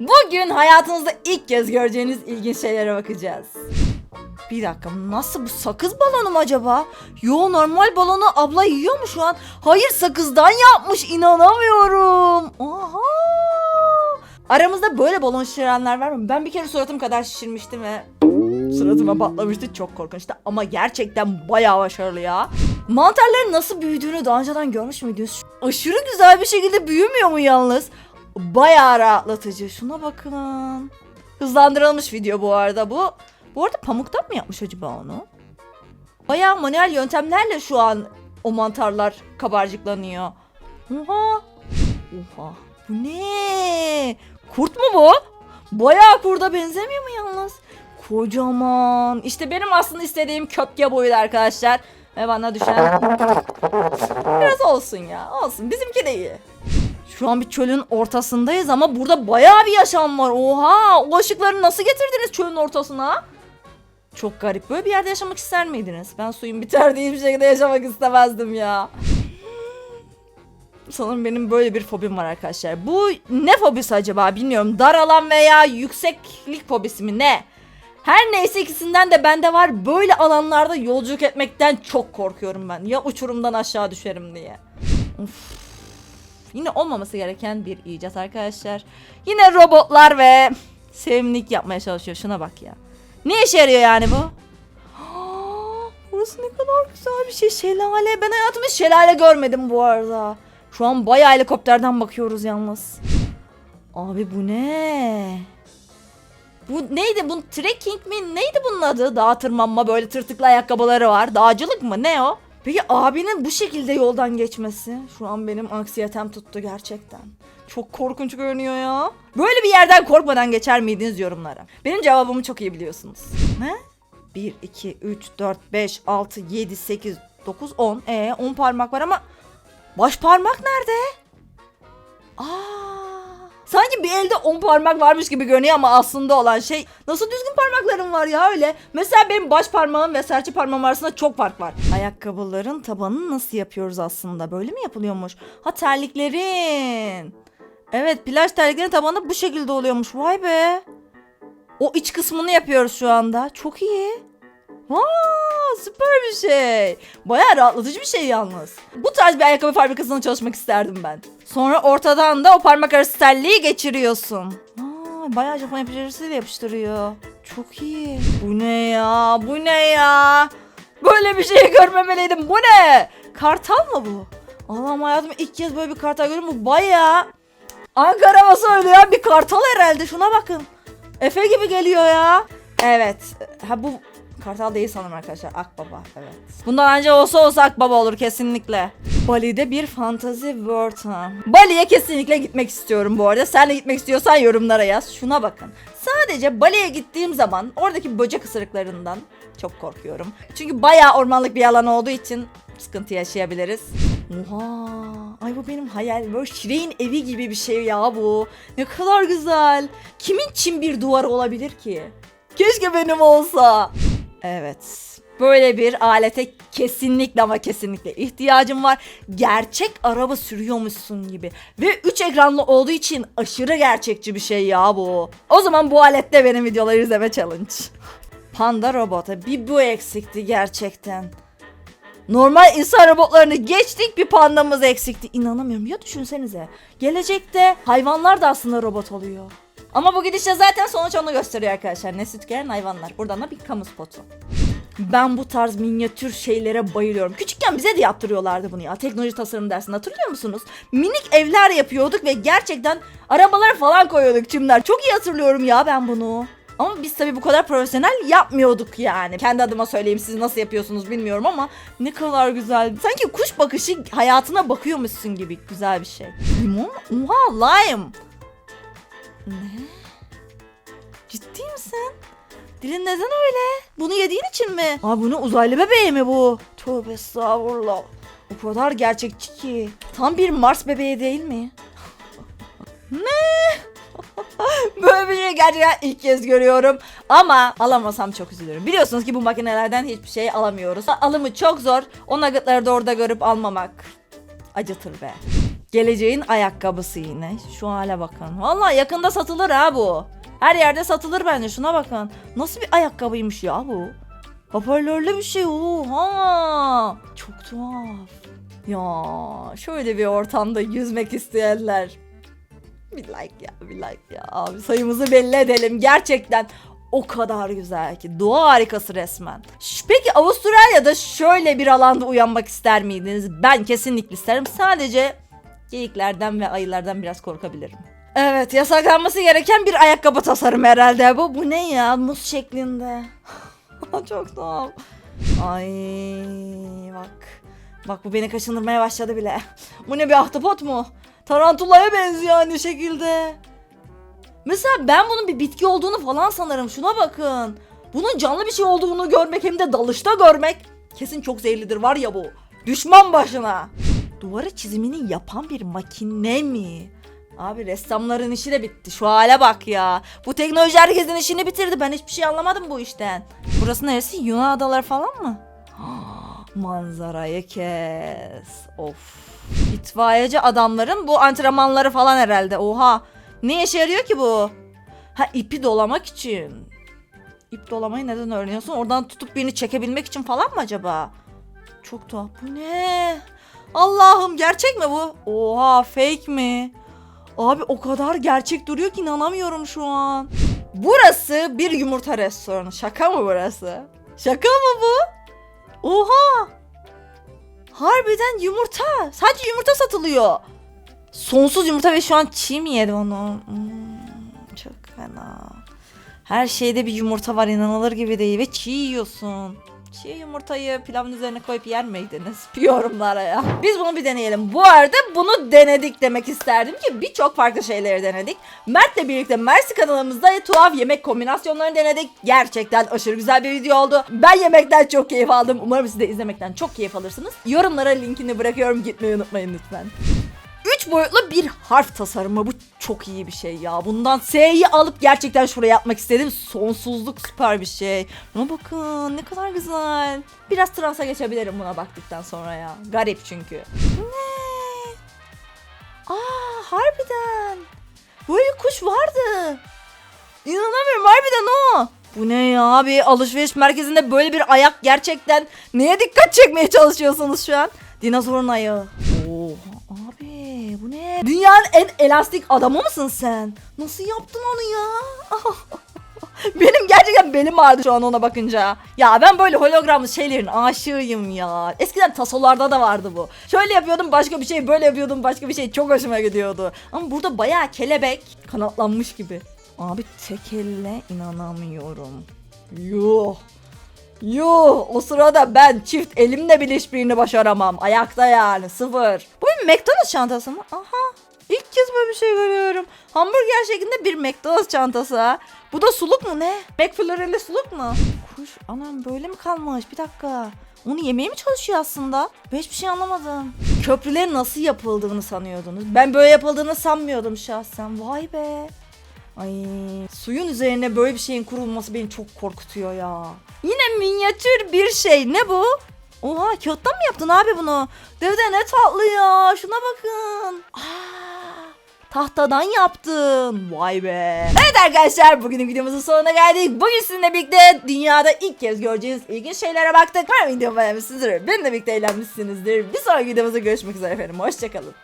Bugün hayatınızda ilk kez göreceğiniz ilginç şeylere bakacağız. Bir dakika nasıl bu sakız balonu mu acaba? Yo normal balonu abla yiyor mu şu an? Hayır sakızdan yapmış inanamıyorum. Oha. Aramızda böyle balon şişirenler var mı? Ben bir kere suratım kadar şişirmiştim ve suratıma patlamıştı. Çok korkunçtu ama gerçekten bayağı başarılı ya. Mantarların nasıl büyüdüğünü daha önceden görmüş müydünüz? Aşırı güzel bir şekilde büyümüyor mu yalnız? Bayağı rahatlatıcı. Şuna bakın. Hızlandırılmış video bu arada bu. Bu arada pamuktan mı yapmış acaba onu? Bayağı manuel yöntemlerle şu an o mantarlar kabarcıklanıyor. Oha. Oha. Bu ne? Kurt mu bu? Bayağı kurda benzemiyor mu yalnız? Kocaman. İşte benim aslında istediğim köpke boyuydu arkadaşlar. Ve bana düşen biraz olsun ya. Olsun. Bizimki de iyi. Şu an bir çölün ortasındayız ama burada bayağı bir yaşam var. Oha! O ışıkları nasıl getirdiniz çölün ortasına? Çok garip. Böyle bir yerde yaşamak ister miydiniz? Ben suyun biterdiği bir şekilde yaşamak istemezdim ya. Sanırım benim böyle bir fobim var arkadaşlar. Bu ne fobisi acaba bilmiyorum. Dar alan veya yükseklik fobisi mi ne? Her neyse ikisinden de bende var. Böyle alanlarda yolculuk etmekten çok korkuyorum ben. Ya uçurumdan aşağı düşerim diye. Of. Yine olmaması gereken bir icat arkadaşlar. Yine robotlar ve sevimlilik yapmaya çalışıyor. Şuna bak ya. Ne işe yarıyor yani bu? Burası ne kadar güzel bir şey. Şelale. Ben hayatımda şelale görmedim bu arada. Şu an bayağı helikopterden bakıyoruz yalnız. Abi bu ne? Bu neydi? Bu trekking mi? Neydi bunun adı? Dağ tırmanma böyle tırtıklı ayakkabıları var. Dağcılık mı? Ne o? Peki abinin bu şekilde yoldan geçmesi şu an benim anksiyetem tuttu gerçekten. Çok korkunç görünüyor ya. Böyle bir yerden korkmadan geçer miydiniz yorumlara? Benim cevabımı çok iyi biliyorsunuz. Ne? 1, 2, 3, 4, 5, 6, 7, 8, 9, 10. E 10 parmak var ama baş parmak nerede? Aa. Sanki bir elde 10 parmak varmış gibi görünüyor ama aslında olan şey nasıl düzgün parmaklarım var ya öyle. Mesela benim baş parmağım ve serçe parmağım arasında çok fark var. Ayakkabıların tabanını nasıl yapıyoruz aslında? Böyle mi yapılıyormuş? Ha terliklerin. Evet plaj terliklerin tabanı bu şekilde oluyormuş. Vay be. O iç kısmını yapıyoruz şu anda. Çok iyi. Vaa süper bir şey. Bayağı rahatlatıcı bir şey yalnız. Bu tarz bir ayakkabı fabrikasında çalışmak isterdim ben. Sonra ortadan da o parmak arası terliği geçiriyorsun. Aa, bayağı Japon yapıştırıcısıyla yapıştırıyor. Çok iyi. Bu ne ya? Bu ne ya? Böyle bir şey görmemeliydim. Bu ne? Kartal mı bu? Allah'ım hayatımda ilk kez böyle bir kartal görüyorum. Bu bayağı Ankara havası oynayan bir kartal herhalde. Şuna bakın. Efe gibi geliyor ya. Evet. Ha bu kartal değil sanırım arkadaşlar. Akbaba. Evet. Bundan önce olsa olsa akbaba olur kesinlikle. Bali'de bir fantazi world ha. Bali'ye kesinlikle gitmek istiyorum bu arada. Sen de gitmek istiyorsan yorumlara yaz. Şuna bakın. Sadece Bali'ye gittiğim zaman oradaki böcek ısırıklarından çok korkuyorum. Çünkü bayağı ormanlık bir alan olduğu için sıkıntı yaşayabiliriz. Oha. Ay bu benim hayal. Böyle Şire'in evi gibi bir şey ya bu. Ne kadar güzel. Kimin çim bir duvarı olabilir ki? Keşke benim olsa. Evet. Böyle bir alete kesinlikle ama kesinlikle ihtiyacım var. Gerçek araba sürüyormuşsun gibi. Ve 3 ekranlı olduğu için aşırı gerçekçi bir şey ya bu. O zaman bu alette benim videoları izleme challenge. Panda robota bir bu eksikti gerçekten. Normal insan robotlarını geçtik bir pandamız eksikti. İnanamıyorum ya düşünsenize. Gelecekte hayvanlar da aslında robot oluyor. Ama bu gidişle zaten sonuç onu gösteriyor arkadaşlar. Nesli tükenen hayvanlar. Buradan da bir kamu spotu. Ben bu tarz minyatür şeylere bayılıyorum. Küçükken bize de yaptırıyorlardı bunu ya. Teknoloji tasarım dersinde hatırlıyor musunuz? Minik evler yapıyorduk ve gerçekten arabalar falan koyuyorduk çimler. Çok iyi hatırlıyorum ya ben bunu. Ama biz tabii bu kadar profesyonel yapmıyorduk yani. Kendi adıma söyleyeyim siz nasıl yapıyorsunuz bilmiyorum ama ne kadar güzel. Sanki kuş bakışı hayatına bakıyormuşsun gibi güzel bir şey. Limon? Oha lime. Ne? Ciddi misin? Dilin neden öyle? Bunu yediğin için mi? Aa bunu uzaylı bebeği mi bu? Tövbe estağfurullah. O kadar gerçekçi ki. Tam bir Mars bebeği değil mi? ne? Böyle bir şey gerçekten ilk kez görüyorum. Ama alamasam çok üzülürüm. Biliyorsunuz ki bu makinelerden hiçbir şey alamıyoruz. Alımı çok zor. O nuggetları da orada görüp almamak acıtır be. Geleceğin ayakkabısı yine. Şu hale bakın. Vallahi yakında satılır ha bu. Her yerde satılır bence. Şuna bakın. Nasıl bir ayakkabıymış ya bu? Hoparlörlü bir şey. Oha. Çok tuhaf. Ya şöyle bir ortamda yüzmek isteyenler. Bir like ya bir like ya. Abi sayımızı belli edelim. Gerçekten o kadar güzel ki. Doğa harikası resmen. Peki Avustralya'da şöyle bir alanda uyanmak ister miydiniz? Ben kesinlikle isterim. Sadece geyiklerden ve ayılardan biraz korkabilirim. Evet yasaklanması gereken bir ayakkabı tasarımı herhalde bu. Bu ne ya? Muz şeklinde. Çok tuhaf. Ay bak. Bak bu beni kaşındırmaya başladı bile. Bu ne bir ahtapot mu? Tarantulaya benziyor aynı şekilde. Mesela ben bunun bir bitki olduğunu falan sanırım. Şuna bakın. Bunun canlı bir şey olduğunu görmek hem de dalışta görmek kesin çok zehirlidir var ya bu. Düşman başına. Duvara çizimini yapan bir makine mi? Abi ressamların işi de bitti. Şu hale bak ya. Bu teknoloji herkesin işini bitirdi. Ben hiçbir şey anlamadım bu işten. Burası neresi? Yunan adaları falan mı? Manzarayı kes. Of. İtfaiyeci adamların bu antrenmanları falan herhalde. Oha. Ne işe yarıyor ki bu? Ha ipi dolamak için. İp dolamayı neden öğreniyorsun? Oradan tutup birini çekebilmek için falan mı acaba? Çok tuhaf. Bu ne? Allah'ım gerçek mi bu? Oha fake mi? Abi o kadar gerçek duruyor ki inanamıyorum şu an. Burası bir yumurta restoranı. Şaka mı burası? Şaka mı bu? Oha! Harbiden yumurta. Sadece yumurta satılıyor. Sonsuz yumurta ve şu an çiğ mi yedi onu? Hmm, çok fena. Her şeyde bir yumurta var inanılır gibi değil ve çiğ yiyorsun. Çiğ yumurtayı pilavın üzerine koyup yer miydiniz? Yorumlara ya. Biz bunu bir deneyelim. Bu arada bunu denedik demek isterdim ki birçok farklı şeyleri denedik. Mert'le birlikte Mersi kanalımızda tuhaf yemek kombinasyonlarını denedik. Gerçekten aşırı güzel bir video oldu. Ben yemekten çok keyif aldım. Umarım siz de izlemekten çok keyif alırsınız. Yorumlara linkini bırakıyorum. Gitmeyi unutmayın lütfen. 3 boyutlu bir harf tasarımı. Bu çok iyi bir şey ya. Bundan S'yi alıp gerçekten şuraya yapmak istedim. Sonsuzluk süper bir şey. Buna bakın ne kadar güzel. Biraz transa geçebilirim buna baktıktan sonra ya. Garip çünkü. Ne? Aa harbiden. Böyle bir kuş vardı. İnanamıyorum harbiden o. Bu ne ya abi alışveriş merkezinde böyle bir ayak gerçekten neye dikkat çekmeye çalışıyorsunuz şu an? Dinozorun ayağı. Oha abi bu ne? Dünyanın en elastik adamı mısın sen? Nasıl yaptın onu ya? Benim gerçekten belim ağrıdı şu an ona bakınca. Ya ben böyle hologramlı şeylerin aşığıyım ya. Eskiden tasolarda da vardı bu. Şöyle yapıyordum başka bir şey, böyle yapıyordum başka bir şey. Çok hoşuma gidiyordu. Ama burada bayağı kelebek kanatlanmış gibi. Abi tek elle inanamıyorum. Yuh. Yuh o sırada ben çift elimle bile hiçbirini başaramam. Ayakta yani sıfır. McDonald's çantası mı? Aha. İlk kez böyle bir şey görüyorum. Hamburger şeklinde bir McDonald's çantası. Bu da suluk mu ne? McFlurry'li suluk mu? Kuş anam böyle mi kalmış? Bir dakika. Onu yemeye mi çalışıyor aslında? Ben hiçbir şey anlamadım. Köprülerin nasıl yapıldığını sanıyordunuz. Ben böyle yapıldığını sanmıyordum şahsen. Vay be. Ay suyun üzerine böyle bir şeyin kurulması beni çok korkutuyor ya. Yine minyatür bir şey. Ne bu? Oha kağıttan mı yaptın abi bunu? Dede ne tatlı ya. Şuna bakın. Aa, tahtadan yaptın. Vay be. Evet arkadaşlar bugünün videomuzun sonuna geldik. Bugün sizinle birlikte dünyada ilk kez göreceğiniz ilginç şeylere baktık. Umarım videomu beğenmişsinizdir. Benimle birlikte eğlenmişsinizdir. Bir sonraki videomuzda görüşmek üzere efendim. Hoşçakalın.